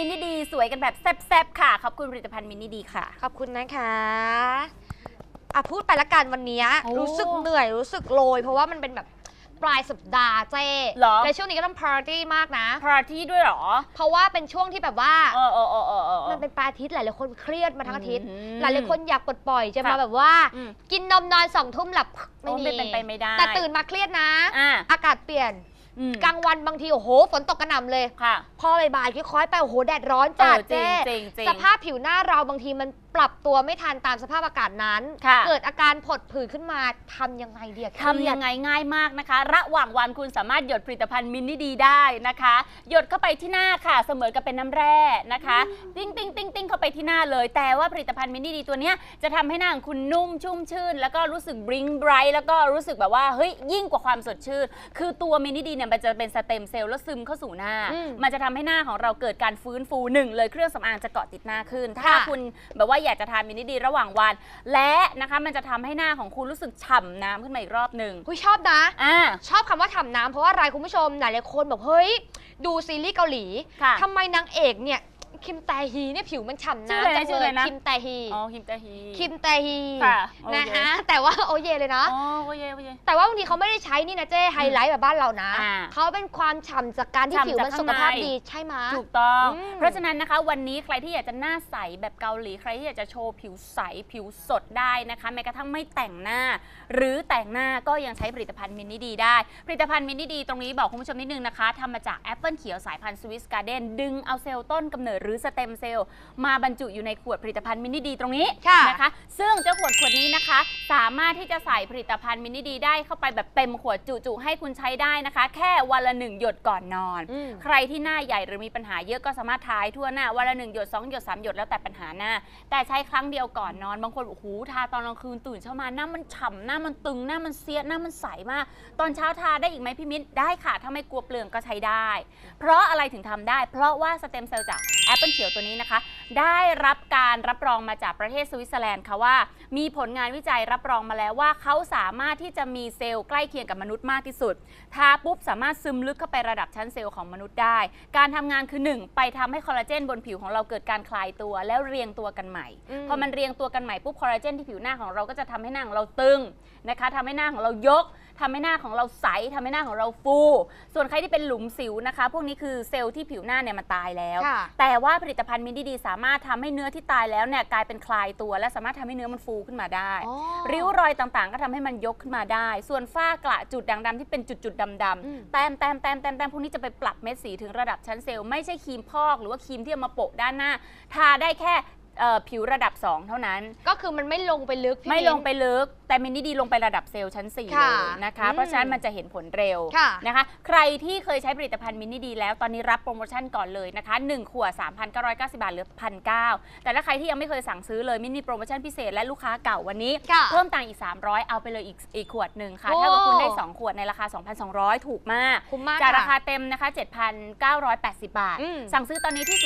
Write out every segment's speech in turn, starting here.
มินิดีสวยกันแบบแซ่บๆค่ะ ขอบคุณผลิตภัณฑ์มินิดีค่ะ ขอบคุณนะคะอะพูดไปละกันวันเนี้ยโอ้รู้สึกเหนื่อยรู้สึกโรย เพราะว่ามันเป็นแบบปลายสัปดาห์เจ้เหรอในช่วงนี้ก็ต้องปาร์ตี้มากนะ พาร์ตี้ด้วยเหรอเพราะว่าเป็นช่วงที่แบบว่า เออเออเออเออเออ มันเป็นปลายอาทิตย์หลายๆคนเครียดมาทั้งอาทิตย์ อืมหลายๆคนอยากปลดปล่อยจะมาค่ะแบบว่า อืม กินนมนอนสองทุ่มหลับโอ้ไม่เป็นไปไม่ได้แต่ตื่นมาเครียดนะ อะอากาศเปลี่ยน อืม กลางวันบางทีโอ้โหฝนตกกระหน่ำเลย ค่ะ พอบ่ายๆค่อยๆไปโอ้โหแดดร้อนจัดเออจริเจ๊งจริงจริง สภาพผิวหน้าเราบางทีมัน ปรับตัวไม่ทันตามสภาพอากาศนั้น ค่ะ เกิดอาการผดผื่นขึ้นมาทำยังไงเดียทำยังไงง่ายมากนะคะ ระหว่างวันคุณสามารถหยดผลิตภัณฑ์มินิดีได้นะคะ หยดเข้าไปที่หน้าค่ะ เสมอกับเป็นน้ำแร่นะคะ ติ้งติ้งติ้งติ้งเข้าไปที่หน้าเลย แต่ว่าผลิตภัณฑ์มินิดีตัวเนี้ยจะทำให้หน้าของคุณนุ่มชุ่มชื่น แล้วก็รู้สึกบริ้งไบรท์แล้วก็รู้สึกแบบว่าเฮ้ยยิ่งกว่าความสดชื่น คือตัวมินิดีเนี่ยมันจะเป็นสเต็มเซลล์แล้วซึมเข้าสู่หน้าอืมมันจะทำให้หน้าของเราเกิดการฟื้นฟูหนึ่งเลยเครื่องสำอางจะเกาะติดหน้าขึ้น ถ้าค่ะคุณแบบว่าอยากจะทานมินิดีระหว่างวัน และนะคะมันจะทำให้หน้าของคุณรู้สึกฉ่ำน้ำขึ้นมาอีกรอบหนึ่งคุยชอบนะอ่าชอบคำว่าทำน้ำเพราะว่าอะไรคุณผู้ชมหลายๆคนบอกเฮ้ยดูซีรีส์เกาหลีค่ะทำไมนางเอกเนี่ย คิมแตฮีเนี่ยผิวมันฉ่ำชื่ออะไรนะน้ำจังชื่อเลอะไรยนะ คิมแตฮีอ๋อคิมตาฮี คิมแตฮีค่ะโอเค นะคะแต่ว่าโอเยเลยนะ อ๋อโอเคโอเคแต่ว่าบางทีเขาไม่ได้ใช้นี่นะเจ้ไฮไลท์แบบบ้านเรานะอ่าเขาเป็นความฉ่ำจากการที่ฉ่ำผิวมันจากสุขภาพข้างใน ดีใช่ไหมยถูกต้อง อืมเพราะฉะนั้นนะคะ วันนี้ใครที่อยากจะหน้าใสแบบเกาหลี ใครที่อยากจะโชว์ผิวใสผิวสดได้นะคะ แม้กระทั่งไม่แต่งหน้า หรือแต่งหน้าก็ยังใช้ผลิตภัณฑ์มินิดีได้ ผลิตภัณฑ์มินิดีตรงนี้บอกคุณผู้ชมนิดนึงนะคะทำมาจากแอปเปิลเขียวสายพันธุ์สวิสการ์เดนดึงเอาเซลล์ต้นกำเนิดหรือสเต็มเซลล์มาบรรจุอยู่ในขวดผลิตภัณฑ์มินิดีตรงนี้ค่ะนะคะ ซึ่งเจ้าขวดขวดนี้นะคะ สามารถที่จะใส่ผลิตภัณฑ์มินิดีได้เข้าไปแบบเต็มขวดจุๆให้คุณใช้ได้นะคะ แค่วันละหนึ่งหยดก่อนนอนอืมใครที่หน้าใหญ่หรือมีปัญหาเยอะก็สามารถทายทั่วหน้าวันละหนึ่งหยดสองหยดสามหยดแล้วแต่ปัญหาหน้า แต่ใช้ครั้งเดียวก่อนนอน บางคนโอ้โหทาตอนกลางคืนตื่นเช้ามาหน้ามันฉ่ำหน้ามันตึงหน้ามันเสียหน้ามันใสมาก ตอนเช้าทาได้อีกไหมพี่มิ้นได้ค่ะ ถ้าไม่กลัวเปลืองก็ใช้ได้ เพราะอะไรถึงทำได้ เพราะว่าสเต็มเซลล์จากแอปเปิลเขียวตัวนี้นะคะ ได้รับการรับรองมาจากประเทศสวิตเซอร์แลนด์ค่ะว่า มีผลงานวิจัยรับรองมาแล้วว่าเขาสามารถที่จะมีเซลล์ใกล้เคียงกับมนุษย์มากที่สุด ทาปุ๊บสามารถซึมลึกเข้าไประดับชั้นเซลล์ของมนุษย์ได้ การทำงานคือ 1 ไปทำให้คอลลาเจนบนผิวของเราเกิดการคลายตัวแล้วเรียงตัวกันใหม่อืมพอมันเรียงตัวกันใหม่ปุ๊บคอลลาเจนที่ผิวหน้าของเราก็จะทำให้หน้าของเราตึงนะคะทำให้หน้าของเรายก ทำให้หน้าของเราใสทำให้หน้าของเราฟู ส่วนใครที่เป็นหลุมสิวนะคะ พวกนี้คือเซลล์ที่ผิวหน้าเนี่ยมันตายแล้วค่ะแต่ว่าผลิตภัณฑ์มินดีดีสามารถทำให้เนื้อที่ตายแล้วเนี่ยกลายเป็นคลายตัว และสามารถทำให้เนื้อมันฟูขึ้นมาได้อ๋อริ้วรอยต่างๆ ก็ทำให้มันยกขึ้นมาได้ ส่วนฝ้ากระจุดด่างดำที่เป็นจุดๆดำอืมๆแต้มแต้มแต้มแต้มแต้มพวกนี้จะไปปรับเม็ดสีถึงระดับชั้นเซลล์ไม่ใช่ครีมพอกหรือว่าครีมที่เอามาโปะด้านหน้า ทาได้แค่ เอ่อผิวระดับ 2 เท่านั้น ก็คือมันไม่ลงไปลึกพี่ไม่มิ้นลงไปลึกแต่มินนี่ดีลงไประดับเซลล์ชั้น4เลค่ะยนะคะ อืมเพราะฉะนั้นมันจะเห็นผลเร็วค่ะ นะคะ ใครที่เคยใช้ผลิตภัณฑ์มินนี่ดีแล้วตอนนี้รับโปรโมชั่นก่อนเลยนะคะ 1 ขวด 3,990 บาทเหลือ 1,900 แต่ถ้าใครที่ยังไม่เคยสั่งซื้อเลยมินนี่โปรโมชั่นพิเศษและลูกค้าเก่าวันนี้ ค่ะเพิ่มตังค์อีก 300 เอาไปเลยอีกอีกขวดหนึ่งค่ะโอ้เท่ากับคุณได้ 2 ขวดในราคา 2,200 ถูกมาก คุ้มมากจากราค่ะคาเต็มนะคะ 7,980 บาท อืมสั่งซื้อตอนนี้ที่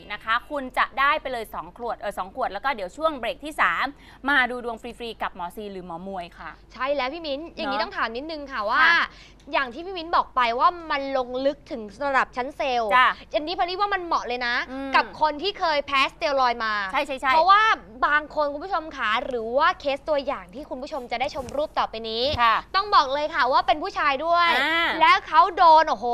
021449044 นะคะ คุณจะได้ไปเลย 2 ขวดเออ2ขวดแล้วก็เดี๋ยวช่วงเบรกที่ 3 มาดูดวงฟรีๆ กับหมอซีหรือหมอมวยค่ะ ใช่แล้วพี่มิ้น อย่างนี้เนอะต้องถามนิดนึงค่ะว่าค่ะอย่างที่พี่มิ้นบอกไปว่ามันลงลึกถึงระดับชั้นเซลล์จ้ะอันนี้พอรีว่ามันเหมาะเลยนะอืมกับคนที่เคยแพ้สเตียรอยด์มาใช่ใช่ใช่เพราะว่าบางคนคุณผู้ชมขาหรือว่าเคสตัวอย่างที่คุณผู้ชมจะได้ชมรูปต่อไปนี้ค่ะต้องบอกเลยค่ะว่าเป็นผู้ชายด้วยอ่าแล้วเขาโดนโอ้โห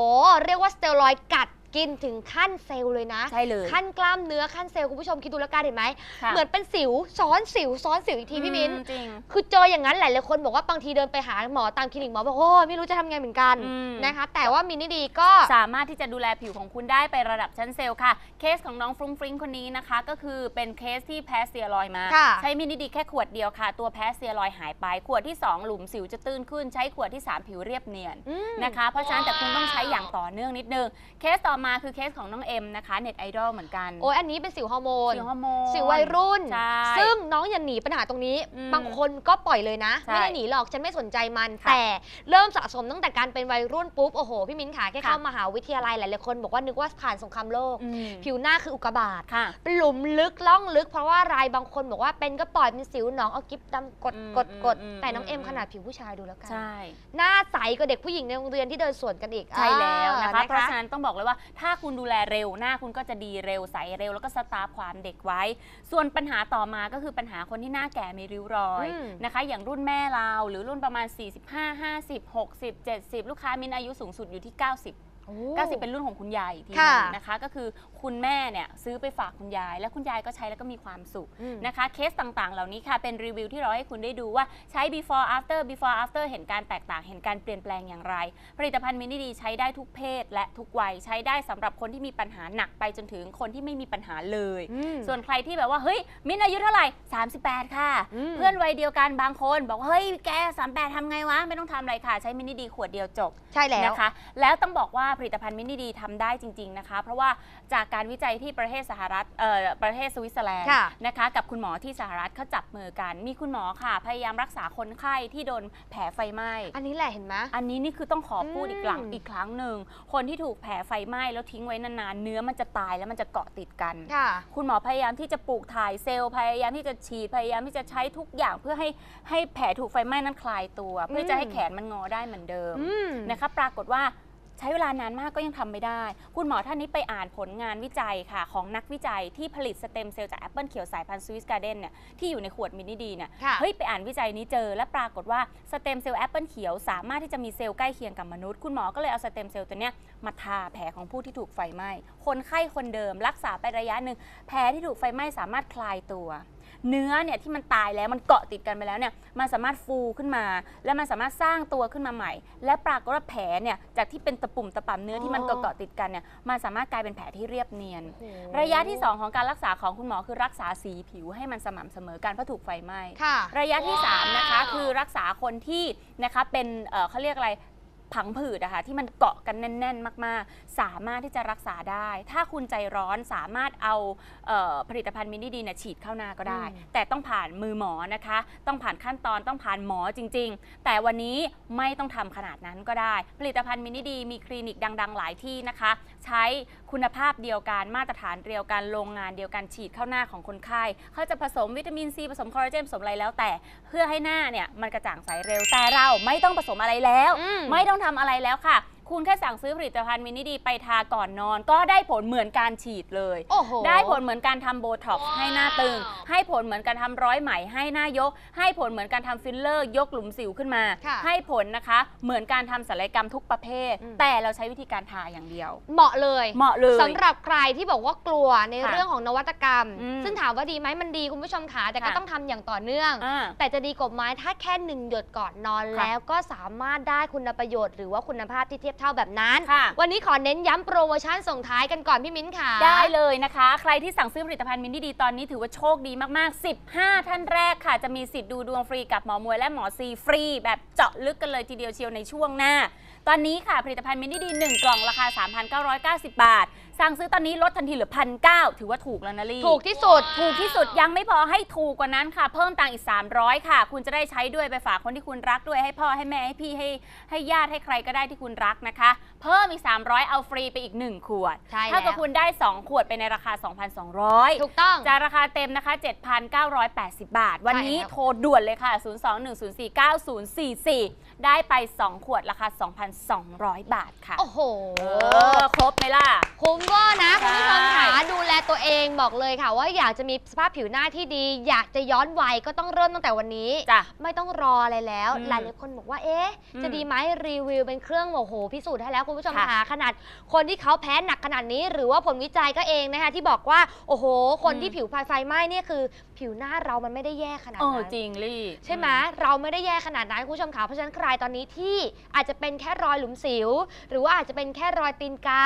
เรียกว่าสเตียรอยด์กัด กินถึงขั้นเซลล์เลยนะ ใช่เลย ขั้นกล้ามเนื้อขั้นเซลล์คุณผู้ชมคิดดูแล้วกันเห็นไหม ค่ะเหมือนเป็นสิวซ้อนสิวซ้อนสิวอีกทีพี่มิ้น อืจริง คือเจออย่างนั้นหลายๆคนบอกว่าบางทีเดินไปหาหมอตามคลินิกหมอบอกโอ้ยไม่รู้จะทำไงเหมือนกันอืม นะคะ แต่ว่ามินิดีก็ สามารถที่จะดูแลผิวของคุณได้ไประดับชั้นเซลล์ค่ะ เคสของน้องฟรุ้งฟริ้งคนนี้นะคะ ก็คือเป็นเคสที่แพ้สเซียรอยด์มา ค่ะ ใช้มินิดีแค่ขวดเดียวค่ะ ตัวแพ้สเซียรอยด์หายไป ขวดที่ 2 หลุมสิวจะตื้นขึ้น ใช้ขวดที่ 3 ผิวเรียบเนียน อืม นะคะเพราะฉะนั้นแต่คุณต้องใช้อย่างต่อเนื่องนิดนึง เคสต่อมาคือเคสของน้องเอ็มนะคะเน็ตไอดอลเหมือนกันโอ้ยอันนี้เป็นสิวฮอร์โมนสิวฮอร์โมนสิววัยรุ่น ใช่ ซึ่งน้องอย่าหนีปัญหาตรงนี้ อืมบางคนก็ปล่อยเลยนะ ใช่ไม่ได้หนีหรอกฉันไม่สนใจมัน ค่ะแต่เริ่มสะสมตั้งแต่การเป็นวัยรุ่นปุ๊บ โอ้โห พี่มิ้นขาแค่ค่ะ เข้ามหาวิทยาลัยหลายๆคนบอกว่านึกว่าผ่านสงครามโลก อืมผิวหน้าคืออุกกาบาตค่ะ เป็นหลุมลึกล่องลึกเพราะว่ารายบางคนบอกว่าเป็นก็ปล่อยเป็นสิวหนองเอากิ๊บดำกดอืมกดกดอืมแต่น้องอืมเอ็มขนาดผิวผู้ชายดูแล้วกัน ใช่ หน้าใสกว่าเด็กผู้หญิงในโรงเรียนที่เดินสวนกันอีกใช่แล้วนะคะอ่าเพราะฉะนั้นต้องบอกเลยว่าถ้าคุณดูแลเร็วหน้าคุณก็จะดีเร็วใสเร็ว แล้วก็สตาร์ฟความเด็กไว้ ส่วนปัญหาต่อมาก็คือปัญหาคนที่หน้าแก่มีริ้วรอยอืมนะคะ อย่างรุ่นแม่เราหรือรุ่นประมาณ 45 50 60 70 ลูกค้ามินอายุสูงสุดอยู่ที่ 90โอ้90 เป็นรุ่นของคุณยายอีกทีหค่ะนึงนะคะ ก็คือคุณแม่เนี่ยซื้อไปฝากคุณยาย แล้วคุณยายก็ใช้แล้วก็มีความสุขอืมนะคะ เคสต่างๆ เหล่านี้ค่ะเป็นรีวิวที่เราให้คุณได้ดูว่าใช้ before after before after เห็นการแตกต่างเห็นการเปลี่ยนแปลงอย่างไร ผลิตภัณฑ์มินิดีใช้ได้ทุกเพศและทุกวัยใช้ได้สำหรับคนที่มีปัญหาหนักไปจนถึงคนที่ไม่มีปัญหาเลยอืมส่วนใครที่แบบว่าเฮ้ยมินอายุเท่าไหร่ 38 ค่ะอืมเพื่อนวัยเดียวกันบางคนบอกว่าเฮ้ยแก 38ทำไงวะไม่ต้องทำอะไรค่ะ ใช้มินิดีขวดเดียวจบใช่แล้วนะคะ แล้วต้องบอกว่าผลิตภัณฑ์มินิดีทำได้จริง ๆนะคะ เพราะว่าจากการวิจัยที่ประเทศสหรัฐเอ่อประเทศสวิตเซอร์แลนด์ค่ะนะคะ กับคุณหมอที่สหรัฐเขาจับมือกัน มีคุณหมอค่ะ พยายามรักษาคนไข้ที่โดนแผลไฟไหม้ อันนี้แหละเห็นไหม อันนี้นี่คือต้องขอพูดอืมอีกครั้งอีกครั้งหนึ่ง คนที่ถูกแผลไฟไหม้แล้วทิ้งไว้นานๆ เนื้อมันจะตายแล้วมันจะเกาะติดกัน ค่ะ คุณหมอพยายามที่จะปลูกถ่ายเซลล์พยายามที่จะฉีดพยายามที่จะใช้ทุกอย่างเพื่อให้ให้แผลถูกไฟไหม้นั้นคลายตัว เพื่อจะให้แขนมันงอได้เหมือนเดิม อืม นะคะปรากฏว่า ใช้เวลานานมากก็ยังทำไม่ได้ คุณหมอท่านนี้ไปอ่านผลงานวิจัยค่ะ ของนักวิจัยที่ผลิตสเต็มเซลล์จากแอปเปิลเขียวสายพันธุ์สวิสการ์เดนเนี่ยที่อยู่ในขวดมินิดีเนี่ยค่ะเฮ้ยไปอ่านวิจัยนี้เจอ และปรากฏว่าสเต็มเซลล์แอปเปิลเขียวสามารถที่จะมีเซลล์ใกล้เคียงกับมนุษย์คุณหมอก็เลยเอาสเต็มเซลล์ตัวเนี้ยมาทาแผลของผู้ที่ถูกไฟไหม้คนไข้คนเดิม รักษาไประยะหนึ่งแผลที่ถูกไฟไหม้สามารถคลายตัว เนื้อเนี่ยที่มันตายแล้วมันเกาะติดกันไปแล้วเนี่ยมันสามารถฟูขึ้นมา และมันสามารถสร้างตัวขึ้นมาใหม่ และปรากฏว่าแผลเนี่ยจากที่เป็นตะปุ่มตะป่ำเนื้อที่มันอ๋อเกาะๆติดกันเนี่ยมันสามารถกลายเป็นแผลที่เรียบเนียนโอ้โหระยะที่ 2 ของการรักษาของคุณหมอคือรักษาสีผิวให้มันสม่ำเสมอกันเพราะถูกไฟไหม้ค่ะระยะที่3นะคะคือรักษาคนที่นะคะเป็นเอ่อเขาเรียกอะไร ผังผืดอะค่ะที่มันเกาะกันแน่น ๆ มาก ๆ สามารถที่จะรักษาได้ ถ้าคุณใจร้อนสามารถเอาเอ่อผลิตภัณฑ์มินิดีเนี่ยฉีดเข้าหน้าก็ได้อืมแต่ต้องผ่านมือหมอนะคะ ต้องผ่านขั้นตอนต้องผ่านหมอจริง ๆ แต่วันนี้ไม่ต้องทำขนาดนั้นก็ได้ ผลิตภัณฑ์มินิดีมีคลินิกดัง ๆ หลายที่นะคะ ใช้คุณภาพเดียวกันมาตรฐานเดียวกันโรงงานเดียวกันฉีดเข้าหน้าของคนไข้เขาจะผสมวิตามินซีผสมคอลลาเจนผสมอะไรแล้วแต่เพื่อให้หน้าเนี่ยมันกระจ่างใสเร็วแต่เราไม่ต้องผสมอะไรแล้วอืมไม่ต้องทำอะไรแล้วค่ะ คุณแค่สั่งซื้อผลิตภัณฑ์มินิดีไปทาก่อนนอน ก็ได้ผลเหมือนการฉีดเลย โอ้โห ได้ผลเหมือนการทำโบท็อกซ์ให้หน้าตึง ให้ผลเหมือนการทำร้อยไหมให้หน้ายก ให้ผลเหมือนการทำฟิลเลอร์ยกหลุมสิวขึ้นมา ค่ะให้ผลนะคะเหมือนการทำศัลยกรรมทุกประเภท อืม แต่เราใช้วิธีการทาอย่างเดียว เหมาะเลยเหมาะเลย สำหรับใครที่บอกว่ากลัวในค่ะเรื่องของนวัตกรรม อืมซึ่งถามว่าดีไหมมันดีคุณผู้ชมขาแต่ก็ค่ะ ต้องทำอย่างต่อเนื่อง อ่า แต่จะดีกว่าไหมถ้าแค่หนึ่งหยดก่อนนอนค่ะ แล้วก็สามารถได้คุณประโยชน์หรือว่าคุณภาพที่เทียบเท่าแบบนั้น ค่ะ วันนี้ขอเน้นย้ำโปรโมชั่นส่งท้ายกันก่อนพี่มิ้นค่ะ ได้เลยนะคะ ใครที่สั่งซื้อผลิตภัณฑ์มินดีๆตอนนี้ถือว่าโชคดีมากๆ 15 ท่านแรกค่ะ จะมีสิทธิ์ดูดวงฟรีกับหมอมวยและหมอซีฟรี แบบเจาะลึกกันเลยทีเดียวเชียวในช่วงหน้า ตอนนี้ค่ะผลิตภัณฑ์มินดีๆ1กล่องราคา 3,990 บาท สั่งซื้อตอนนี้ลดทันทีเหลือพันเถือว่าถูกแล้วนะลี่ถูกที่สุด ถูกที่สุดยังไม่พอให้ถูกกว่านั้นค่ะ เพิ่มตังค์อีก 300 ค่ะ คุณจะได้ใช้ด้วยไปฝากคนที่คุณรักด้วยให้พ่อให้แม่ให้พี่ให้ให้ญาติให้ใครก็ได้ที่คุณรักนะคะ เพิ่มอีก 300 เอาฟรีไปอีก 1 ขวดใช่แล้วถ้ากับคุณได้ 2 ขวดไปในราคา 2,200 ถูกต้อง จากราคาเต็มนะคะ 7,980 บาท วันนี้ใช่ครับ โทรด่วนเลยค่ะ 021049044 ได้ไป 2 ขวดราคา 2,200 บาทค่ะ โอ้โห เออ ครบไหมล่ะ คุ้มเวอร์นะใช่คุณผู้ชมค่ะดูแลตัวเองบอกเลยค่ะ ว่าอยากจะมีสภาพผิวหน้าที่ดี อยากจะย้อนวัยก็ต้องเริ่มตั้งแต่วันนี้ จ้ะ ไม่ต้องรออะไรแล้ว อืมหลายๆคนบอกว่า เอ๊ะ อืมจะดีไหมรีวิวเป็นเครื่อง โอ้โห พิสูจน์ให้แล้วคุณผู้ชมค่ะค่ะขนาด คนที่เขาแพ้หนักขนาดนี้ หรือว่าผลวิจัยก็เองนะคะ ที่บอกว่า โอ้โห คนอืมที่ผิวไฟไฟไหม้เนี่ยคือ ผิวหน้าเรามันไม่ได้แย่ขนาดเออนั้น จริงลี่ ใช่ไหมเราไม่ได้แย่ขนาดนั้นคุณผู้ชมค่ะเพราะฉะนั้นใครตอนนี้ที่อาจจะเป็นแค่รอยหลุมสิว หรือว่าอาจจะเป็นแค่รอยตีนกา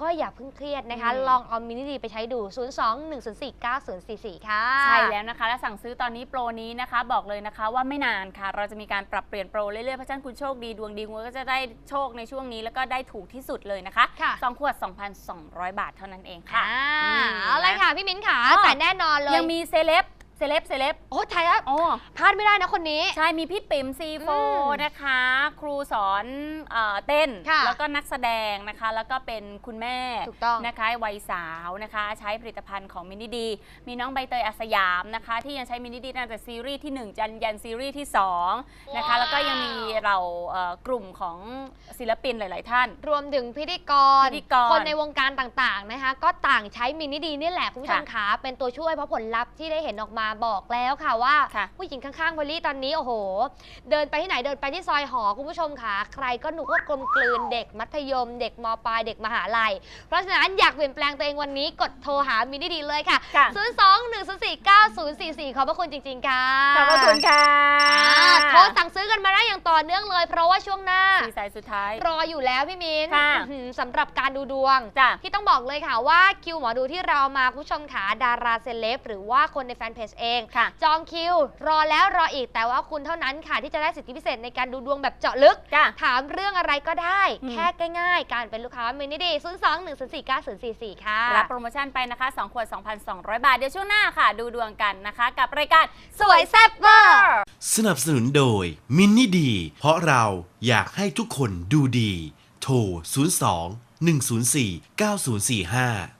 ก็อย่าเพิ่งเครียดนะคะ อืม ลองเอามินิดีไปใช้ดู 0 2 1 0 4 9 0 4 4 ค่ะ ใช่แล้วนะคะ และสั่งซื้อตอนนี้โปรนี้นะคะ บอกเลยนะคะว่าไม่นานค่ะ เราจะมีการปรับเปลี่ยนโปรเรื่อยๆเพราะฉะนั้นคุณโชคดีดวงดีคุณก็จะได้โชคในช่วงนี้แล้วก็ได้ถูกที่สุดเลยนะคะค่ะ สองขวด 2,200 บาทเท่านั้นเองค่ะ อ่าอืมเอาเลยค่ะ พี่มิ้นค่ะอ๋อ แต่แน่นอนเลย ยังมีเซเลบ เซเลบเซเลบโอ้ไทยแล้วโอ้พลาดไม่ได้นะคนนี้ ใช่ มีพี่ปิ๋มซีโฟอืมนะคะ ครูสอนเออเต้น ค่ะแล้วก็นักแสดงนะคะ แล้วก็เป็นคุณแม่ถูกต้องนะคะวัยสาวนะคะ ใช้ผลิตภัณฑ์ของมินิดี มีน้องใบเตยอาสยามนะคะ ที่ยังใช้มินิดีตั้งแต่ซีรีส์ที่ 1 จันยันซีรีส์ที่ 2 นะคะ ว้าว แล้วก็ยังมีเราเอ่อกลุ่มของศิลปินหลาย ๆ ท่าน รวมถึงพิธีกร พิธีกรคนในวงการต่างๆนะคะ ก็ต่างใช้มินิดีนี่แหละคุณผู้ชมคะเป็นตัวช่วยเพราะผลลัพธ์ที่ได้เห็นออกมาบอกแล้วค่ะว่าค่ะผู้หญิงข้างๆพอลลี่ตอนนี้โอ้โห เดินไปที่ไหนเดินไปที่ซอยหอคุณผู้ชมค่ะใครก็หนุกว่ากลมกลืนเด็กมัธยม เด็กมปลายเด็กมหาลัย เพราะฉะนั้นอยากเปลี่ยนแปลงตัวเองวันนี้กดโทรหามินิดีเลยค่ะค่ะ 0 2 1 0 4 9 0 4 4 ขอบพระคุณจริง ๆ ค่ะขอบพระคุณค่ะอ่าโทรสั่งซื้อกันมาได้อย่างต่อเนื่องเลย เพราะว่าช่วงหน้าสี่สายสุดท้าย รออยู่แล้วพี่มินค่ะอื้อหือสำหรับการดูดวงจ้ะที่ต้องบอกเลยค่ะว่าคิวหมอดูที่เรามาคุณผู้ชมขาดาราเซเลบหรือว่าคนในแฟนเพจเองค่ะจองคิว รอแล้วรออีกแต่ว่าคุณเท่านั้นค่ะที่จะได้สิทธิพิเศษในการดูดวงแบบเจาะลึกจ้ะถามเรื่องอะไรก็ได้อืมแค่ง่ายๆ การเป็นลูกค้ามินิดี0 2 1 4 9 0 4 4 ค่ะ รับโปรโมชั่นไปนะคะ 2 ขวด 2,200 บาท เดี๋ยวช่วงหน้าค่ะ ดูดวงกันนะคะ กับรายการสวยแซ่บเวอร์สนับสนุนโดยมินนี่ดี เพราะเราอยากให้ทุกคนดูดี โทร 02 104 9045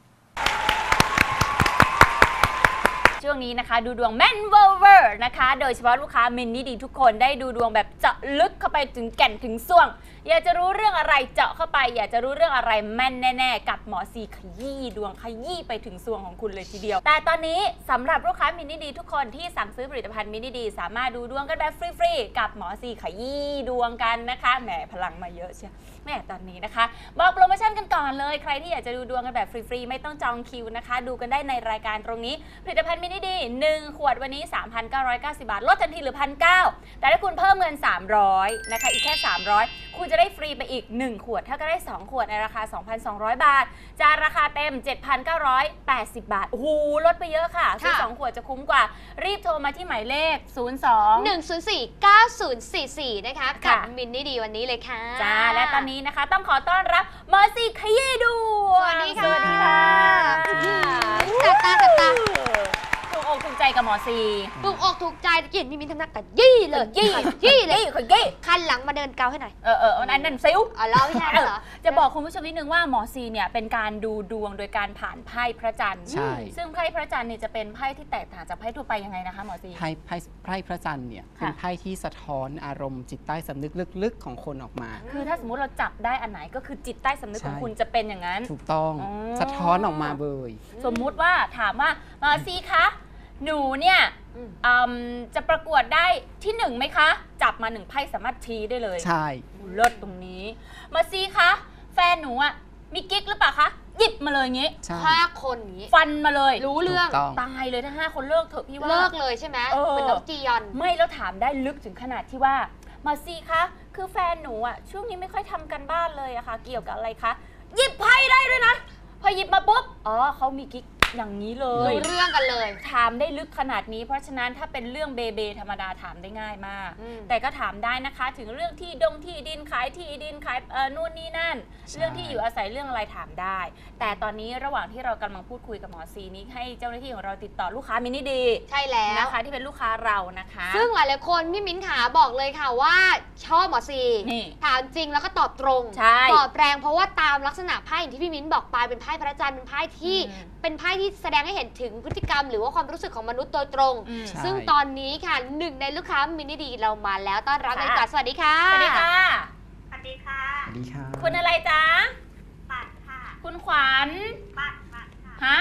ช่วงนี้นะคะ ดูดวงแม่นเวอร์เวอร์นะคะ โดยเฉพาะลูกค้ามินนี่ดีทุกคนได้ดูดวงแบบเจาะลึกเข้าไปถึงแก่นถึงส่วง อยากจะรู้เรื่องอะไรเจาะเข้าไป อยากจะรู้เรื่องอะไรแม่นแน่ ๆ กับหมอซีขยี้ดวงขยี้ไปถึงส่วงของคุณเลยทีเดียว แต่ตอนนี้สำหรับลูกค้ามินนี่ดีทุกคนที่สั่งซื้อผลิตภัณฑ์มินนี่ดีสามารถดูดวงกันแบบฟรีๆกับหมอซีขยี้ดวงกันนะคะแหมพลังมาเยอะเชียวแหมตอนนี้นะคะ บอกโปรโมชั่นกันก่อนเลย ใครที่อยากจะดูดวงกันแบบฟรีๆไม่ต้องจองคิวนะคะ ดูกันได้ในรายการตรงนี้ผลิตภัณฑ์มินดี1ขวดวันนี้ 3,990 บาท ลดทันทีเหรือ 1,900 แต่ถ้าคุณเพิ่มเงิน 300 นะคะ อีกแค่ 300 คุณจะได้ฟรีไปอีก 1 ขวด ถ้าก็ได้ 2 ขวดในราคา 2,200 บาท จะราคาเต็ม 7,980 บาทโอ้โหลดไปเยอะค่ะซื้อค่ะสองขวดจะคุ้มกว่า รีบโทรมาที่หมายเลข 02 104 9044 นะคะกับค่ะมินนี่ดีวันนี้เลยค่ะ จ้า และตอนนี้นะคะต้องขอต้อนรับหมอซีขยี้ดวงสวัสดีค่ะ สวัสดีค่ะจับตาจับตาถูก อกถูกใจกับหมอซี ถูกอกถูกใจกลิ่นพี่มินทำหนักกันยี่เลยยี่ยี่เลยยี่ขยี้คันหลังมาเดินเกาให้หน่อยเออเอออันนั้นนั่นซิวอ๋อเราไม่ใช่เหรอจะบอกคุณผู้ชมนิดนึงว่าหมอซีเนี่ยเป็นการดูดวงโดยการผ่านไพ่พระจันทร์ใช่ซึ่งไพ่พระจันทร์เนี่ยจะเป็นไพ่ที่แตกต่างจากไพ่ทั่วไปยังไงนะคะหมอซีไพ่ไพ่ไพ่พระจันทร์เนี่ยค่ะเป็นไพ่ที่สะท้อนอารมณ์จิตใต้สำนึกลึกๆของคนออกมา คือถ้าสมมุติเราจับได้อันไหนก็คือจิตใต้สำนึกของใช่คุณจะเป็นอย่างนั้น ถูกต้องอ๋อสะท้อนออกมาเบยสมมุติว่าถามว่าหมอซีคะ หนูเนี่ยอืม อืมจะประกวดได้ที่หนึ่งไหมคะ จับมาหนึ่งไพ่สามารถชี้ได้เลยใช่ เลิศตรงนี้ มาซีคะแฟนหนูอะมีกิ๊กหรือเปล่าคะหยิบมาเลยงี้ ใช่ ห้าคนอย่างนี้ ฟันมาเลยรู้เรื่อง ถูกต้อง ตายเลยถ้าห้าคนเลิกเถอะพี่ว่า เลิกเลยใช่ไหมเออ เหมือนน้องจียอน ไม่แล้วถามได้ลึกถึงขนาดที่ว่า มาซีคะ คือแฟนหนูอะช่วงนี้ไม่ค่อยทำกันบ้านเลยอะค่ะ เกี่ยวกับอะไรคะ หยิบไพ่ได้ด้วยนะ พอหยิบมาปุ๊บ อ๋อเขามีกิ๊ก อย่างนี้เลย รู้เรื่องกันเลย ถามได้ลึกขนาดนี้ เพราะฉะนั้นถ้าเป็นเรื่องเบเบธรรมดาถามได้ง่ายมาก อืม แต่ก็ถามได้นะคะ ถึงเรื่องที่ดงที่ดินขายที่ดินขายเอ่อนู่นนี่นั่น ใช่ เรื่องที่อยู่อาศัยเรื่องอะไรถามได้ แต่ตอนนี้ระหว่างที่เรากำลังพูดคุยกับหมอซีนี้ให้เจ้าหน้าที่ของเราติดต่อลูกค้ามินิดีใช่แล้ว นะคะที่เป็นลูกค้าเรานะคะ ซึ่งหลายๆคนพี่มิ้นขาบอกเลยค่ะว่าชอบหมอซีนี่ถามจริงแล้วก็ตอบตรงใช่ตอบแรงเพราะว่าตามลักษณะไพ่อย่างที่พี่มิ้นบอกไปเป็นไพ่พระจันทร์เป็นไพ่ที่อืม เป็นไพ่ที่แสดงให้เห็นถึงพฤติกรรม หรือว่าความรู้สึกของมนุษย์โดยตรงอืมใช่ ซึ่งตอนนี้ค่ะหนึ่งในลูกค้ามินิดีเรามาแล้วต้อนรับค่ะเลยค่ะสวัสดีค่ะ สวัสดีค่ะ สวัสดีค่ะสวัสดีค่ะคุณอะไรจ๊ะ ปัดค่ะคุณขวัญ ปัดปัดค่ะฮะ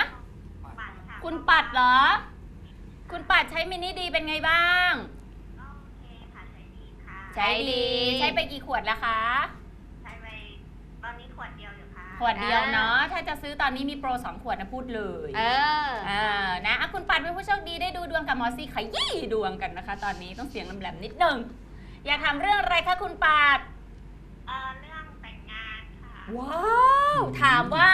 ปัดค่ะคุณปัดเหรอ คุณปัดใช้มินิดีเป็นไงบ้างก็โอเคค่ะใช้ดีค่ะ ใช้ดี ใช้ไปกี่ขวดแล้วคะ ใช้ไปตอนนี้ข วดเดียวอยู่ค่ะขขวดเดียวเนาะถ้าจะซื้อตอนนี้มีโปร 2 ขวดนะพูดเลยเอออ่านะอะคุณปัดเป็นผู้โชคดีได้ดูดวงกับหมอซีขยี้ดวงกันนะคะ ตอนนี้ต้องเสียงแหลมๆนิดนึงอยากทำเรื่องอะไรคะคุณปัดเอ่อเรื่องแต่งงานค่ะว้าวถามว่า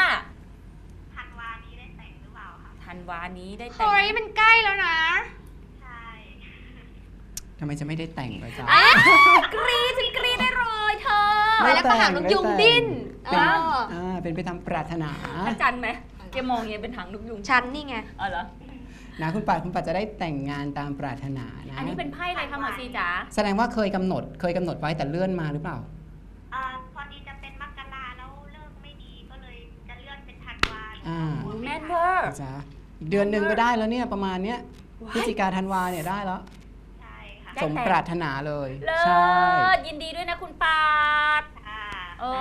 ธันวานี้ได้แต่งหรือเปล่าคะธันวานี้ได้แต่งเฮ้ยมันใกล้แล้วนะใช่ทำไมจะไม่ได้แต่งเลยจ๊ะอะกรีดฉันกรีดได้เลยเธอ ไปแล้วก็หางนกยุงดิ้นเป็นเอออ่าเป็นไปตามปรารถนาพระจันทร์ไหมแกมองอย่างเงี้ยเป็นถังนกยุงฉันนี่ไงอ๋อเหรอนะคุณปัดคุณปัดจะได้แต่งงานตามปรารถนานะอันนี้เป็นไพ่อะไรคะหมอซีจ๋าแสดงว่าเคยกำหนดเคยกำหนดไว้แต่เลื่อนมาหรือเปล่าเอ่อพอดีจะเป็นมกราแล้วเลิกไม่ดีก็เลยจะเลื่อนเป็นธันวาอ่า แม่นเวอร์จ๊ะอีกเดือนหนึ่งก็ได้แล้วเนี่ยประมาณเนี้ยพฤศจิกาธันวาเนี่ยได้แล้วใช่ค่ะได้ สมปรารถนาเลยเลิใช่ศยินดีด้วยนะคุณปัดค่ะโอ้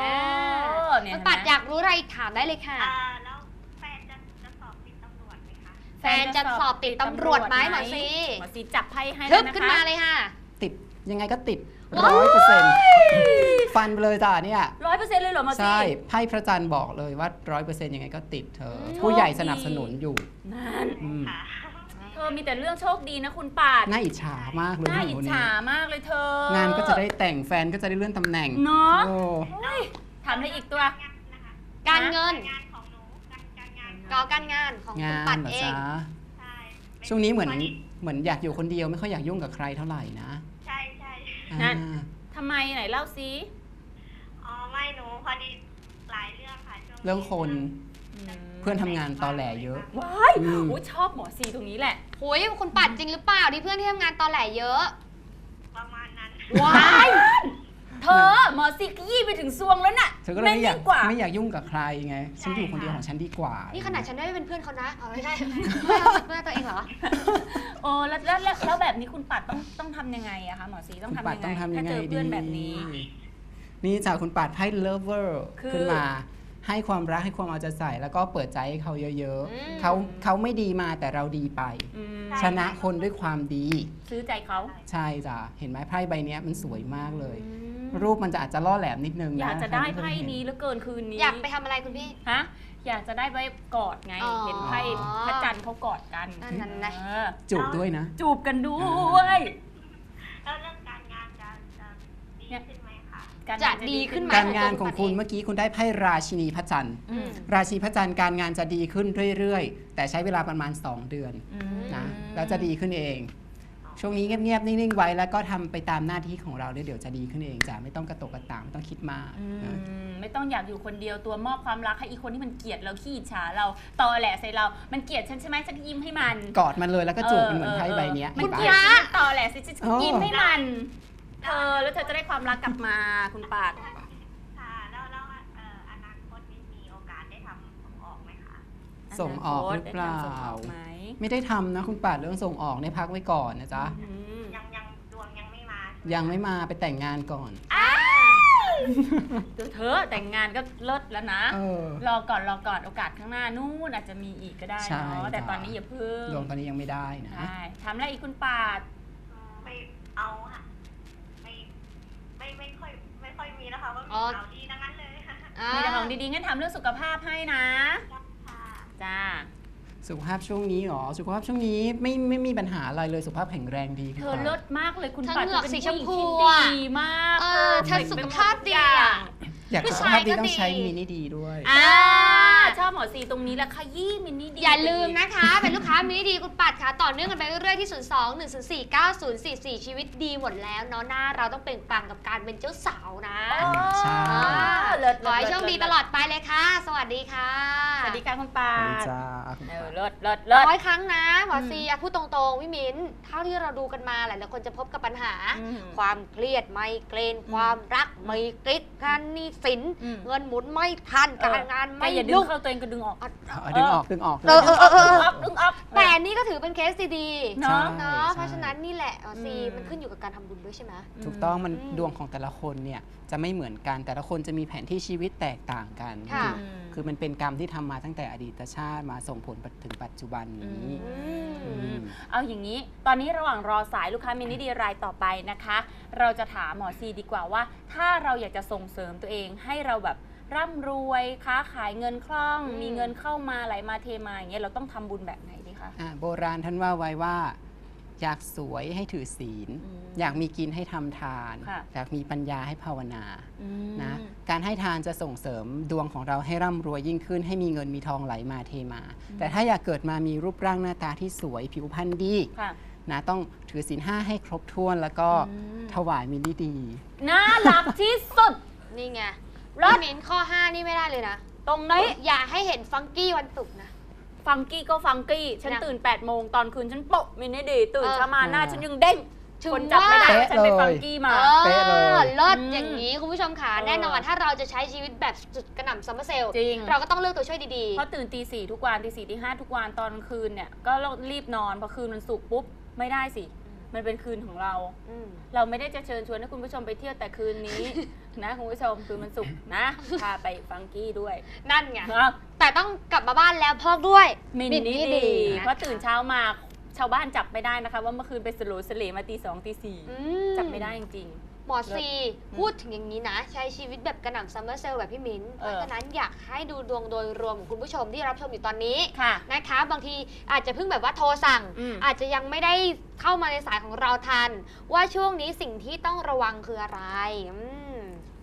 เนี่ยคุณปัดอยากรู้อะไรถามได้เลยค่ะเอ่อแล้วแฟนจะจะสอบติดตำรวจไหมคะ แฟนจะสอบติดตำรวจไหมหมอซีหมอซีจับไพ่ให้ทึแล้วบนะขึ้นคะมาเลยค่ะ ติดยังไงก็ติดร้อยเปอร์เซ็นต์ฟันไปเลยจ้ะเนี่ย ร้อยเปอร์เซ็นต์เลยเหรอหมอซี ใช่ไพ่พระจันทร์บอกเลยว่าร้อยเปอร์เซ็นต์ยังไงก็ติดเธออืมผู้ใหญ่สนับสนุนอยู่นั่น อืม ค่ะเธอมีแต่เรื่องโชคดีนะคุณปัดน่าอิจฉามากเลยน่าผู้หญิอิงจคนนี้ฉามากเลยเธอ งานก็จะได้แต่งแฟนก็จะได้เลื่อนตำแหน่ง เนาะโอ้ถามอะไรอีกตัวงานนะคะการเงินงานของหนูการการงานก็การงานของงาคุณนปัดเหรอเองจ๊ะใช่ป็ช่วงนี้เหมือนพดีเหมือนอยากอยู่คนเดียวไม่ค่อยอยากยุ่งกับใครเท่าไหร่นะ ใช่ใช่นั่นอ่าทำไมไหนเล่าซิ อ๋อไม่หนูพอดีหลายเรื่องค่ะช่วงนี้เรื่องคนอืม เพื่อนทำงานตอแหลเยอะ ว้ายอืม โอ้ยชอบหมอซีตรงนี้แหละโอ้ยคุณปัดจริงหรือเปล่าที่เพื่อนที่ทำงานตอแหลเยอะ ประมาณนั้น ว้าย เธอหมอซีขยี้ไปถึงซวงแล้วน่ะเธอก็เลยไม่อยากแม่งงกว่า ไม่อยากยุ่งกับใครไง ฉันอยู่คนเดียวของฉันดีกว่า นี่ขนาดฉันไม่ได้เป็นเพื่อนเขานะอ๋อไม่ใช่เพื่อนตัวเองเหรอ โอ้แล้วแล้วแล้วแล้วแบบนี้คุณปัดต้องต้องทำยังไงอะคะหมอซีต้องคุณทำปัดยังไงต้องทำยัถ้างไงเจอดีเพื่อนแบบนี้ นี่จากคุณปัดให้ lover คือ ขึ้นมา ให้ความรักให้ความเอาใจใส่ แล้วก็เปิดใจให้เขาเยอะอืม ๆเขาเขาไม่ดีมาแต่เราดีไป อืมชนะคนด้วยความดี ซื้อใจเขาใช่จ้ะเห็นไหมไพ่ใบเนี้ยมันสวยมากเลยรูปมันจะอาจจะล่อแหลมนิดนึงนะอยากจะได้ใครไพ่ม่เคยเห็ นี้แล้วเกินคืนนี้อยากไปทำอะไรคุณพี่ ฮะอยากจะได้ไปกอดไงอ๋อเห็นไพ่พระจันทร์เขากอดกันนั่นนั่นนะ เออจูบด้วยนะ จูบกันด้วย แล้วเรื่องการงานจะจะดีขึ้นไหมคะ การจะงานดีขึ้นไหม การงานของคุณของคุณปัดเองเมื่อกี้คุณได้ไพ่ราชินีพระจันทร์ อืม ราชินีพระจันทร์การงานจะดีขึ้นเรื่อยๆ แต่ใช้เวลาประมาณ 2 เดือนอืม นะแล้วจะดีขึ้นเอง ช่วงนี้เงียบๆนิ่งๆไว้แล้วก็ทำไปตามหน้าที่ของเราเดี๋ยวจะดีขึ้นเองจ้ะไม่ต้องกระตกกระตากไม่ต้องคิดมากอืนะ มไม่ต้องอยากอยู่คนเดียวตัวมอบความรักให้อีกคนที่มันเกลียดเราขี้อิจฉาเราตอแหลใส่เรา มันเกลียดฉันใช่ไหมฉันก็ยิ้มให้มันกอดมันเลยแล้วก็จูบมันเหมือนไพ่ใบเนี้ยมันเห็นปะเกลียดฉันตอแหลสิฉันอ๋อยิ้มให้มัน เธอแล้วเธอจะได้ความรักกลับมาคุณปาด ค่ะแล้วแล้วเอ่ออนาคตนี้มีโอกาสได้ทำส่งออกไหมคะส่งออกหรือเปล่า ได้ทำส่งออกไหมไม่ได้ทำนะ คุณป่าดเรื่องส่งออกเนี่ยพักไว้ก่อนนะจ๊ะ อืมยังยังดวงยังไม่มายังไม่มาไปแต่งงานก่อนเดี๋ยวเธอแต่งงานก็เลิศแล้วนะ เออ รอก่อนรอก่อนโอกาสข้างหน้านู่นอาจจะมีอีกก็ได้ใช่เนาะแต่จ้ะ ตอนนี้อย่าเพิ่งดวงตอนนี้ยังไม่ได้นะ ใช่ทำอะไรอีกคุณปาดไม่เอาค่ะไม่ ไม่ไม่ค่อยไม่ค่อยมีแล้วค่ะว่ามีอ๋อ ข่าวดีทั้งนั้นเลยค่ะอ่ามีแต่ของดีๆงั้นทำเรื่องสุขภาพให้นะ จ้า สุขภาพช่วงนี้หรอ สุขภาพช่วงนี้ไม่ไม่มีปัญหาอะไรเลยสุขภาพแข็งแรงดีคุณเธอป่าดเลิศมากเลยคุณเธอปัดเหงือกเป็นสีชมพูผู้หญิงที่อะดีมากเออเธอสุขภาพดีอะอยากผู้สุขชายภาพดีก็ต้องใช้ดีมินิดีด้วย อ่า ชอบหมอซีตรงนี้แหละขยี้มินนี่ดีอย่าลืมนะคะ เป็นลูกค้ามินิดีคุณปัดค่ะ ต่อเนื่องกันไปเรื่อยๆที่ 02 104 9044 ชีวิตดีหมดแล้วเนาะหน้าเราต้องเปล่งปลั่งกับการเป็นเจ้าสาวนะอ๋อใช่ เลิศขอให้โชคดีตลอดไปเลยค่ะ สวัสดีค่ะ สวัสดีค่ะคุณปาสวัสดีด จ้าคุณ เอป่าอดเลิศเลิศเลิศ ร้อยครั้งนะหมอซีอะพูดตรงๆพี่มิ้นเท่าที่เราดูกันมาหลายๆคนจะพบกับปัญหา อืมความเครียดไมเกรน ความรักไมกริดการหนี้สิน อืม เงินหมุนไม่ทันการงานไม่ไม่อย่าดึงยุ่ง เข้าตัวเองก็ดึงออกเอาดึงออกดึงออกเออเออเออเออดึงออกดึงออกแต่นี่ก็ถือเป็นเคสดีๆเนาะ เนาะเพราะฉะนั้นนี่แหละหมอซีอืม มันขึ้นอยู่กับการทำบุญด้วยใช่ไหม ถูกต้องมันอืม ดวงของแต่ละคนเนี่ย จะไม่เหมือนกัน แต่ละคนจะมีแผนที่ชีวิตแตกต่างกัน ค่ะคือคือมันเป็นกรรมที่ทำมาตั้งแต่อดีตชาติมาส่งผลถึงปัจจุบันนี้ อือืมมเอาอย่างนี้ ตอนนี้ระหว่างรอสายลูกค้ามินิดีรายต่อไปนะคะ เราจะถามหมอซีดีกว่าว่า ถ้าเราอยากจะส่งเสริมตัวเองให้เราแบบร่ำรวยค้าขายเงินคล่อง อืม มีเงินเข้ามาไหลมาเทมาอย่างเงี้ยเราต้องทำบุญแบบไหนดีคะ อ่าโบราณท่านว่าไว้ว่า อยากสวยให้ถือศีลอืมอยากมีกินให้ทำทานค่ะอยากมีปัญญาให้ภาวนาอืมนะการให้ทานจะส่งเสริมดวงของเราให้ร่ำรวยยิ่งขึ้น ให้มีเงินมีทองไหลมาเทมา แต่ถ้าอยากเกิดมามีรูปร่างหน้าตาที่สวยผิวพรรณดีค่ะนะต้องถือศีลห้าให้ครบถ้วนแล้วก็อืมถวายมินิดี น่ารักที่สุด นี่ไงรอดพี่มิ้นข้อ 5 นี่ไม่ได้เลยนะ ตรงไหนอย่าให้เห็นฟังกี้วันศุกร์นะ ฟังกี้ก็ฟังกี้ ฉันยังตื่น8ปดโมงตอนคืนฉันโปะมินิดีตื่นเออ เช้ามาหน้า อ่า ฉันยังเด้งถึงคนจับไม่ได้ว่าว่าฉันเป็นฟังกี้มาเอเป๊ะเลยอเลิศอืมอย่างนี้คุณผู้ชมค่ะเออ แน่นอนถ้าเราจะใช้ชีวิตแบบจุดกระหน่ำซัมเมอร์เซลล์จริง เราก็ต้องเลือกตัวช่วยดี เพราะตื่นตีสี่ทุกวันตีสี่ตีห้าทุกวันตอนกลางคืนเนี่ย ก็รีบนอนพอคืนมันสุกร์ปุ๊บ ไม่ได้สิ มันเป็นคืนของเราๆอืม เราไม่ได้จะเชิญชวนให้คุณผู้ชมไปเที่ยวแต่คืนนี้ นะคุณผู้ชมคืนมันสุกร์นะพาไปฟังกี้ด้วยนั่นไงนะแต่ต้องกลับมาบ้านแล้วพอกด้วยมินนี่มินนี่ดีดีนะคะเพราะตื่นเช้ามาชาวบ้านจับไม่ได้นะคะ ว่าเมื่อคืนไปสโลสเลมาตีสองตีสี่อืจับไม่ได้จริง หมอซีพูดถึงอย่างนี้นะ ใช้ชีวิตแบบกระหน่ำซัมเมอร์เซลล์แบบพี่มิ้นเพเออราะฉะนั้นอยากให้ดูดวงโดยรวมของคุณผู้ชมที่รับชมอยู่ตอนนี้ๆค่ะนะคะ บางทีอาจจะเพิ่งแบบว่าโทรสั่งอืมอาจจะยังไม่ได้เข้ามาในสายของเราทัน ว่าช่วงนี้สิ่งที่ต้องระวังคืออะไรอืม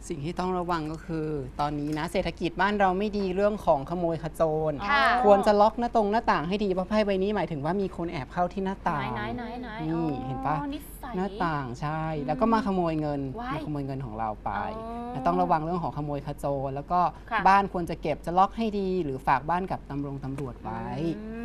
สิ่งที่ต้องระวังก็คือ ตอนนี้นะเศรษฐกิจบ้านเราไม่ดีเรื่องของขโมยขโจร ค่ะ ควรจะล็อกหน้าตรงหน้าต่างให้ดีเพราะไพ่ใบนี้หมายถึงว่ามีคนแอบเข้าที่หน้าไหนต่าง ไหนไหนไหนนี่อ๋อเห็นปะ นิสัย หน้าต่างใช่อืมแล้วก็มาขโมยเงินว้ายมาขโมยเงินของเราไปอ๋อแล้วต้องระวังเรื่องของขโมยขโจรแล้วก็ค่ะ บ้านควรจะเก็บจะล็อกให้ดี หรือฝากบ้านกับตำรวจตำรวจไว้ อืมเ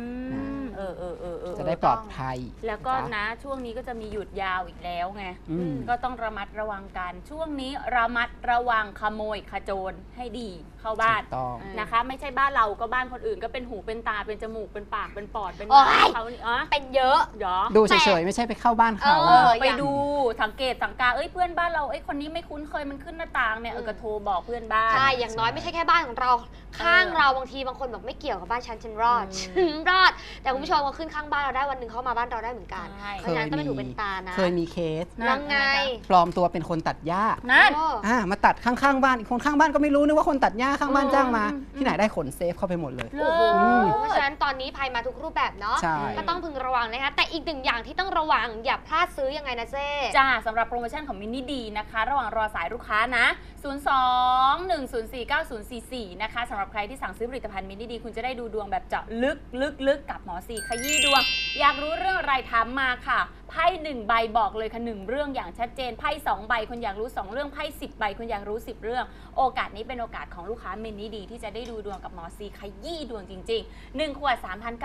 ออเออเออเออจะได้ปลอดภัยแล้วก็จ๊นะ ช่วงนี้ก็จะมีหยุดยาวอีกแล้วไงอืม ก็ต้องระมัดระวังกัน ช่วงนี้ระมัดระวังขโมยขโจรให้ดี เข้าบ้านถูกต้อง นะคะ ไม่ใช่บ้านเราก็บ้านคนอื่น ก็เป็นหูเป็นตาเป็นจมูกเป็นปากเป็นปอดเป็นโอ๊ย เขาอ๋อเป็นเยอะ เหรอ ดูเฉยๆ ไม่ใช่ไปเข้าบ้านเขาเอเอออไปอย่างดูสังเกตสังกาเอ้ยเพื่อนบ้านเราเอ้ยคนนี้ไม่คุ้นเคยมันขึ้นหน้าต่างเนี่ยเออก็โทรบอกเพื่อนบ้าน ใช่อย่างน้อยไม่ใช่แค่บ้านของเรา ข้างเราบางทีบางคนแบบไม่เกี่ยวกับบ้านฉันฉันรอดอืม ฉันรอด แต่คุณผู้ชมเขาขึ้นข้างบ้านเราได้วันหนึ่งเขามาบ้านเราได้เหมือนกันใช่ เพราะฉะนั้นต้องเป็นหูเป็นตานะเคยมีเคสยังไงปลอมตัวเป็นคนตัดหญ้านั่นโอ้อ่ามาตัดข้างๆบ้านอีกคนข้างบ้านก็ไม่รู้นึกว่าคนตัดหญ้าข้างบ้านอืมจ้างมาอืมที่ไหนได้ขนเซฟเข้าไปหมดเลย เลิโอ้โหมเพราะฉะนั้นตอนนี้ภัยมาทุกรูปแบบเนาะ ใช่ ก็ต้องพึงระวังนะคะ แต่อีกหนึ่งอย่างที่ต้องระวังอย่าพลาดซื้อยังไงนะเจ๊จ้าสำหรับโปรโมชั่นของมินนี่ดีนะคะ ระหว่างรอสายลูกค้านะ 02 104 9044 นะคะสำหรับใครที่สั่งซื้อผลิตภัณฑ์มินนี่ดี คุณจะได้ดูดวงแบบเจาะลึกลึกลึกกับหมอสีขยี้ดวง อยากรู้เรื่องอะไรถามมาค่ะ ไพ่หนึ่งใบบอกเลยค่ะหนึ่งเรื่องอย่างชัดเจนไพ่สองใบคุณอยากรู้สองเรื่องไพ่สิบใบคุณอยากรู้สิบเรื่อง โอกาสนี้เป็นโอกาสของลูกค้ามินนี่ดีที่จะได้ดูดวงกับหมอซีขยี้ดวงจริงๆหนึ่งขวด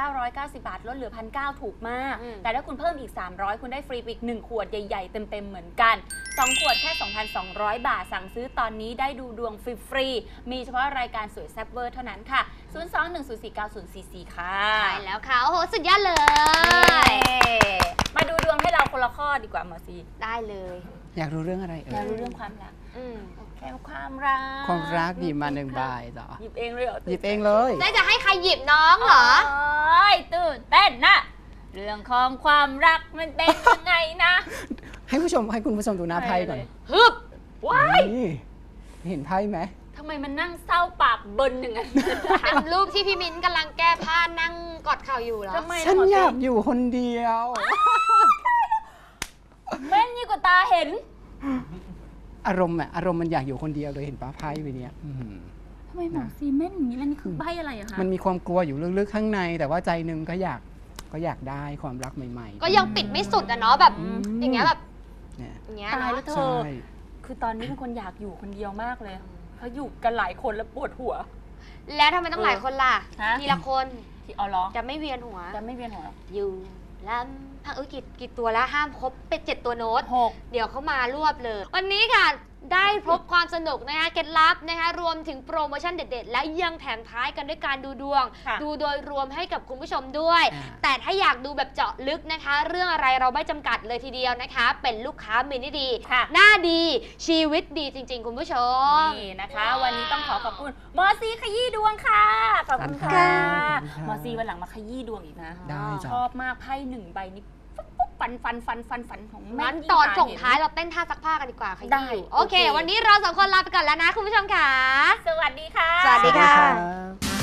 3,990 บาท ลดเหลือ 1,900 ถูกมากอืมแต่ถ้าคุณเพิ่มอีก 300 คุณได้ฟรีไปอีก 1 ขวดใหญ่ ๆ เต็ม ๆ เหมือนกัน 2 ขวดแค่ 2,200 บาทสั่งซื้อตอนนี้ได้ดูดวงฟรีๆมีเฉพาะรายการสวยแซ่บเวอร์เท่านั้นค่ะ 02-104-9044 ค่ะใช่แล้วค่ะโอ้โหสุดยอดเลย มาดูดวงให้เราคนละข้อดีกว่าหมอซีได้เลยอยากรู้เรื่องอะไรอเอ่ยากยรู้เรื่องความรักอืมแค่ความรักความรักดีมาหนึ่งใบจ้ะหยิบเองเลยเหรอหยิบเองเลยได้จะให้ใครหยิบน้องเหรอ โอ้ยตื่นเต้นนะเรื่องของความรักมันเป็นยังไงนะให้ผู้ชมให้คุณผู้ชมดูหน้าไพ่ก่อนฮึบว้ายนี่เห็นไพ่ไหมทำไมมันนั่งเศร้าปากเบินอย่างนั้นเป็นรูปที่พี่มิ้นกำลังแก้ผ้านั่งกอดเข่าอยู่เหรอ ทำไมฉันหมออยากซีอยู่คนเดียว แม่นยิ่งกว่าตาเห็น อารมณ์อะอารมณ์มันอยากอยู่คนเดียวเลยเห็นป้าไพ่ไปเนี้ยอื้อหือทำไมหมอซีแม่นอย่างนี้แล้วนี่คือใบอะไรอะคะมันมีความกลัวอยู่ลึกๆข้างใน แต่ว่าใจหนึงก็อยากก็อยากได้ความรักใหม่ๆ ก็ยังปิดไม่สุดอะเนาะแบบ อืม อย่างเงี้ยแบบเนี่ยอย่างเงี้ยตายเนาะแล้วเธใช่ อ คือตอนนี้เป็นคนอยากอยู่คนเดียวมากเลยเขาอยู่กันหลายคนแล้วปวดหัว แล้วทำไมต้องหลายคนล่ะฮะ ทีละคนที่เอาล้อจะไม่เวียนหัว จะไม่เวียนหัว อยู่ลำ พังเอ้ยกี่กี่ตัวแล้วห้ามครบเป็นเจ็ดตัวโน้ตหก เดี๋ยวเขามารวบเลย วันนี้ค่ะ ได้พบความสนุกนะคะเคล็ดลับนะคะรวมถึงโปรโมชั่นเด็ด ๆ และยังแถมท้ายกันด้วยการดูดวง ค่ะดูโดยรวมให้กับคุณผู้ชมด้วย อ่า แต่ถ้าอยากดูแบบเจาะลึกนะคะ เรื่องอะไรเราไม่จำกัดเลยทีเดียวนะคะ เป็นลูกค้ามินิดี ค่ะ หน้าดีชีวิตดีจริง ๆ คุณผู้ชม นี่นะคะ วันนี้ต้องขอขอบคุณหมอซีขยี้ดวงค่ะ ขอบคุณค่ะขอบคุณค่ะหมอซีวันหลังมาขยี้ดวงอีกนะได้จ้ะ ชอบมากไพ่หนึ่งใบนี้ ปุ๊บปุ๊บไปฟันฟันฟันฟันฟันของแม่งั้นที่ตอนตส่งเห็นท้ายเราเต้นท่าซักผ้ากันดีกว่าค่ะได้อยู่โอเคโอเค วันนี้เราสองคนลาไปก่อนแล้วนะคุณผู้ชมค่ะ สวัสดีค่ะ สวัสดีค่ะรับ